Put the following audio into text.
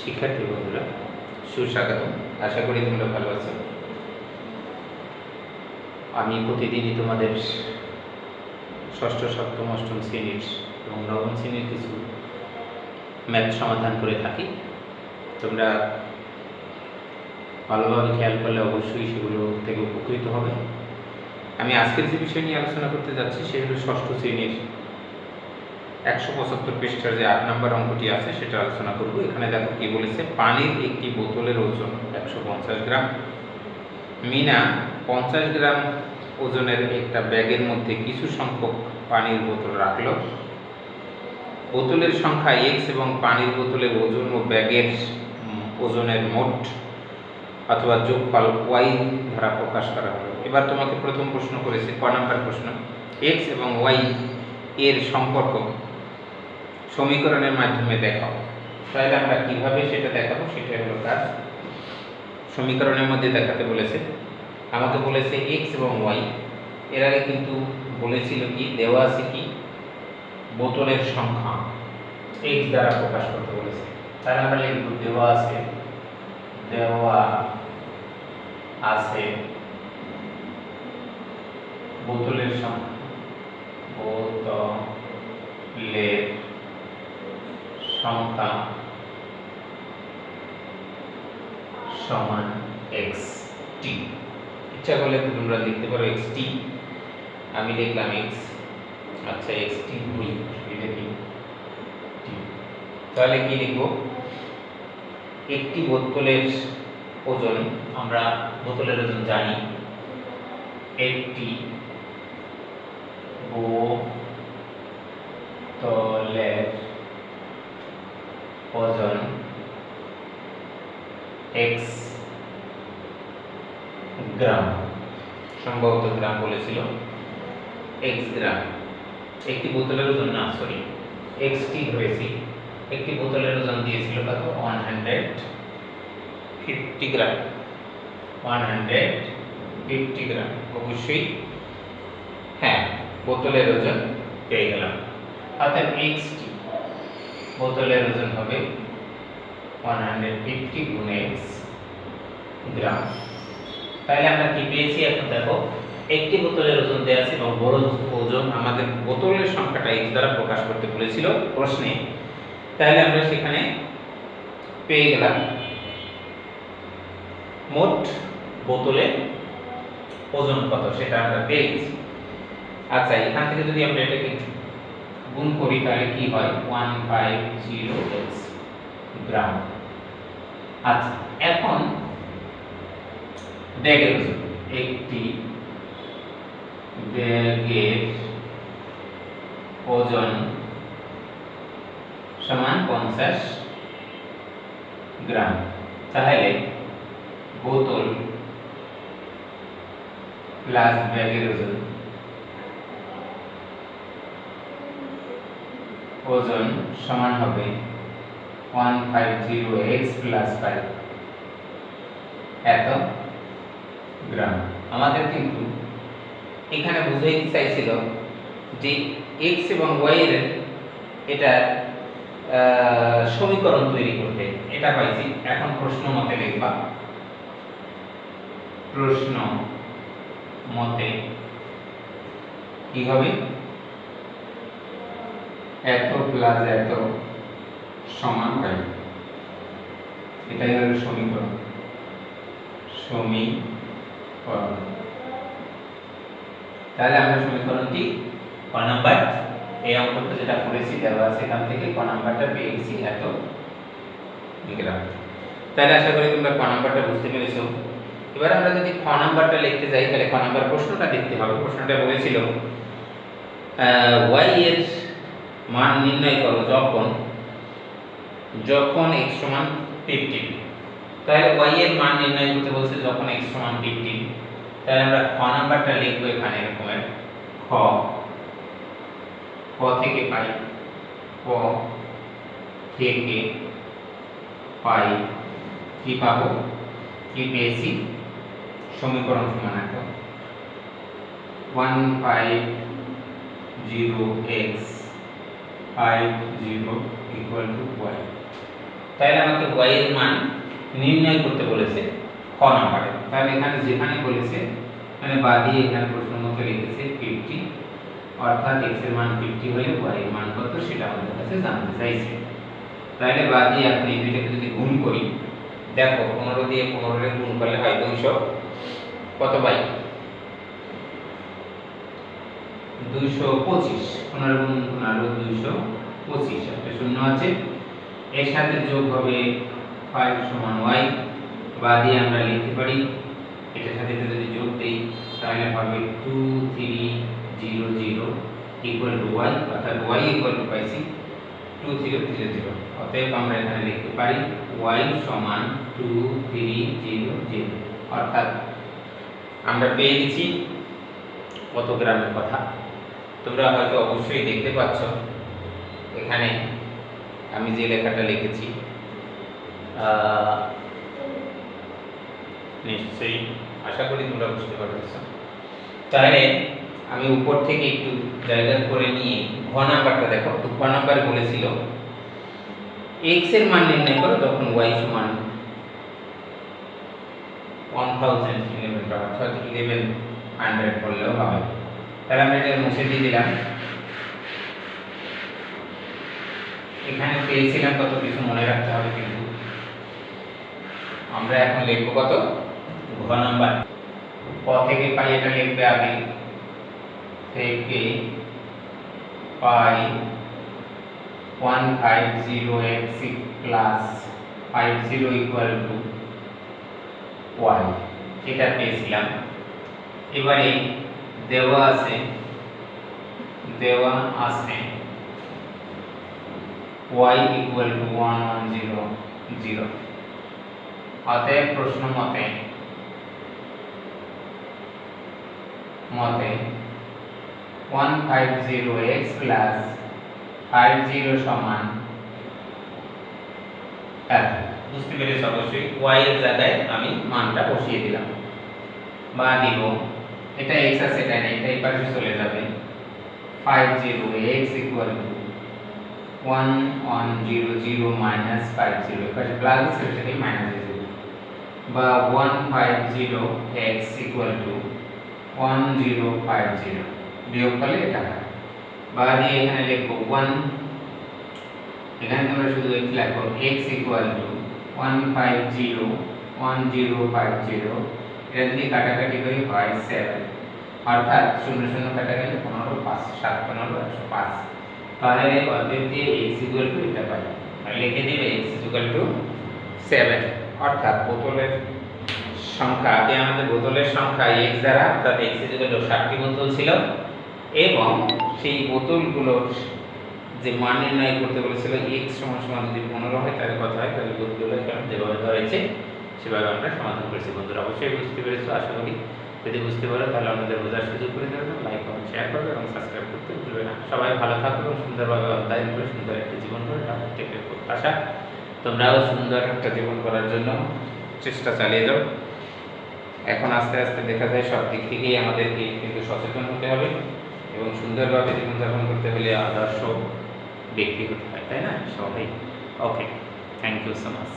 শিক্ষার্থী বন্ধুরা সুস্বাগত আশা করি তোমরা ভালো আছো। আমি প্রতিদিনই তোমাদের ষষ্ঠ, সপ্তম, অষ্টম শ্রেণির এবং নবম শ্রেণির কিছু ম্যাথ সমাধান করে থাকি। তোমরা ভালোভাবে খেয়াল করলে অবশ্যই সেগুলো থেকে উপকৃত হবে। আমি আজকের যে বিষয় নিয়ে আলোচনা করতে যাচ্ছি সে হলো ষষ্ঠ শ্রেণির একশো পঁচাত্তর পৃষ্ঠার যে আট নম্বর অঙ্কটি আছে, সেটা আলোচনা করব। এখানে দেখো কি বলেছে, পানির একটি বোতলের ওজন একশো পঞ্চাশ গ্রাম। মিনা, পঞ্চাশ গ্রাম ওজনের একটা ব্যাগের মধ্যে কিছু সংখ্যক পানির বোতল রাখল। বোতলের সংখ্যা এক্স এবং পানির বোতলের ওজন ও ব্যাগের ওজনের মোট অথবা যোগফল ওয়াই দ্বারা প্রকাশ করা হলো। এবার তোমাকে প্রথম প্রশ্ন করেছে, ক নাম্বার প্রশ্ন? এক্স এবং ওয়াই এর সম্পর্ক সমীকরণের মাধ্যমে দেখাও তাহলে আমরা কীভাবে সেটা দেখাবো? সেটা হলো কাজ। সমীকরণের মধ্যে দেখাতে বলেছে, আমাকে বলেছে এক্স এবং ওয়াই এর আগে কিন্তু বলেছিল কি, দেওয়া আছে কি? বোতলের সংখ্যা এক্স দ্বারা প্রকাশ করতে বলেছে। তাহলে আমরা লিখব দেওয়া আছে দেওয়া আছে বোতলের সংখ্যা। বোতলের সংখ্যা সমান এক্স টি ইচ্ছা করলে তোমরা লিখতে পারো এক্স টি আমি লিখলাম এক্স আচ্ছা এক্স টি দুই অসুবিধা নেই টি তাহলে কি লিখব? একটি বোতলের ওজন, আমরা বোতলের ওজন জানি। একটি ওজন এক্স গ্রাম। সম্ভবত গ্রাম বলেছিল এক্স গ্রাম। একটি বোতলের ওজন, না সরি এক্স টি ধরেছি। একটি বোতলের ওজন দিয়েছিল কত? One hundred fifty gram. One hundred fifty gram. অবশ্যই হ্যাঁ বোতলের ওজন পেয়ে গেলাম। অর্থাৎ এক্স টি বোতলের ওজন হবে ওয়ান হান্ড্রেড ফিফটি গুণ গ্রাম। তাহলে আমরা কি পেয়েছি? এখন দেখো, একটি বোতলের ওজন দেওয়া আছে এবং বড় ওজন আমাদের বোতলের সংখ্যাটা এক্স দ্বারা প্রকাশ করতে বলেছিল প্রশ্নে। তাহলে আমরা সেখানে পেয়ে গেলাম মোট বোতলে ওজন কত? সেটা আমরা পেয়ে গেছি। আচ্ছা এখান থেকে যদি আমরা এটাকে গুণ করি, তাহলে কি হয়? One five zero X gram আচ্ছা এখন ব্যাগের একটি ব্যাগের ওজন সমান পঞ্চাশ গ্রাম। তাহলে বোতল প্লাস ব্যাগের ওজন ওজন সমান হবে one five zero X plus five এত গ্রাম। আমাদের কিন্তু এখানে বুঝাইতে চাইছিল যে এক্স এবং ওয়াই এর এটা সমীকরণ তৈরি করতে এটা পাইছি। এখন প্রশ্ন মতে লিখবা। প্রশ্ন মতে কি হবে? এত প্লাস এত সমান হয় এটাই হলো সমীকরণ। সমীকরণ। তাহলে আমরা সমীকরণটি ক নাম্বার এই অঙ্কটা যেটা করেছি, দেওয়া সেখান থেকে ক নাম্বারটা পেয়ে গেছি, এত লিখলাম। তাহলে আশা করি তোমরা ক নাম্বারটা বুঝতে পেরেছ। এবার আমরা যদি খ নাম্বারটা লিখতে যাই, তাহলে খ নাম্বার প্রশ্নটা দেখতে হবে। প্রশ্নটা বলেছিল ওয়াই এর মান নির্ণয় করো যখন যখন x সমান 15 তাহলে y এর মান নির্ণয় করতে বলছে যখন x সমান 15 তাহলে আমরা খ নাম্বারটা লিখব এখানে এরকমের। খ খ থেকে পাই, ক থেকে পাই, কি পাবো? কি পেয়েছি? সমীকরণ সমান এত one five zero equal to Y তাহলে আমাকে এর মান নির্ণয় করতে বলেছে খ নাম্বারে। তাহলে এখানে যেখানে বলেছে মানে বা দিয়ে এখানে প্রশ্ন মতো লিখেছে ফিফটি অর্থাৎ x এর মান ফিফটি হলে y মান কত সেটা আমাদের কাছে জানতে চাইছে। তাহলে বা দিয়ে এখন এই দুইটাকে যদি গুণ করি, দেখো পনেরো দিয়ে পনেরো এর গুণ করলে হয় দুইশো, কত বাই দুইশো পঁচিশ পঁচিশ, একটা শূন্য আছে। এর সাথে যোগ হবে ফাইভ সমান ওয়াই দিয়ে আমরা লিখতে পারি। এটার সাথে এটা যদি যোগ দিই, তাহলে হবে two three zero zero Y অর্থাৎ ওয়াই পাইছি টু জিরো জিরো আমরা এখানে লিখতে পারি ওয়াই সমান টু থ্রি জিরো জিরো অর্থাৎ আমরা পেয়ে গেছি কত গ্রামের কথা? তোমরা হয়তো অবশ্যই দেখতে পাচ্ছ, এখানে আমি যে লেখাটা লিখেছি নিশ্চয়ই আশা করি তোমরা বুঝতে পারছ তাহলে আমি উপর থেকে একটু জায়গা করে নিয়ে ঘ নাম্বারটা দেখো ঘ নাম্বার বলেছিল এক্সের মান নির্ণয় করো, তখন ওয়াই সমান ওয়ান থাউজেন্ড ইলেভেন অর্থাৎ ইলেভেন হান্ড্রেড করলেও হবে। তাহলে এটা মুছে দিয়ে দিলাম। এখানে পেয়েছিলাম কত কিছু মনে রাখতে হবে কিন্তু। আমরা এখন লিখব কত? ঘ নাম্বার। ক থেকে পাই এটা লিখবে আগে। থেকে পাই one five zero X plus five zero equal to Y. এটা পেয়েছিলাম। এবারে দেওয়া আছে। দেওয়া আছে। y equal to one one zero zero অতএব প্রশ্ন মতে মতে one five zero X plus five zero সমান বুঝতে পেরেছ অবশ্যই? y এর জায়গায় আমি মানটা বসিয়ে দিলাম। বা দিব এটা x আছে এটা নেই এটা এবারে চলে যাবে 50 x 1100 50 এর প্লাস আছে সেটাকে মাইনাস দিয়ে দেব বা 150 x 1050 বিয়োগ করলে এটা বা দিয়ে এখানে লিখব 1 এখানে তোমরা শুধু x লিখো x 150 1050 এটা যদি কাটাকাটি করি হয় সেভেন অর্থাৎ শূন্য শূন্য কাটা গেলে পনেরো, পাঁচ, সাত, পনেরো, একশো পাঁচ। তাহলে অতএব দিয়ে x ইকুয়াল টু এটা পাই। লিখে দিবে x ইকুয়াল টু সেভেন অর্থাৎ বোতলের সংখ্যা, আগে আমাদের বোতলের সংখ্যা x দ্বারা, অর্থাৎ x ইকুয়াল টু ষাটটি বোতল ছিল। এবং সেই বোতলগুলোর যে মান নির্ণয় করতে বলেছিল, x সমান সমান যদি পনেরো হয়, তাহলে কত হয়? তাহলে বোতলগুলো যেভাবে ধরা হয়েছে সেভাবে আমরা সমাধান করেছি বন্ধুরা? অবশ্যই বুঝতে পেরেছ। আশা করি যদি বুঝতে পারো, তাহলে আমাদের বোঝার সুযোগ করে দেবে লাইক কমেন্ট শেয়ার করবে এবং সাবস্ক্রাইব করতে ভুলবে না। সবাই ভালো থাকবে এবং সুন্দরভাবে অধ্যয়ন করে সুন্দর একটা জীবন করে প্রত্যাশা। তোমরাও সুন্দর একটা জীবন করার জন্য চেষ্টা চালিয়ে যাও। এখন আস্তে আস্তে দেখা যায় সব দিক থেকেই আমাদেরকে কিন্তু সচেতন হতে হবে এবং সুন্দরভাবে জীবনযাপন করতে হলে আদর্শ ব্যক্তি হতে হয়, তাই না? সবাই। Okay thank you so much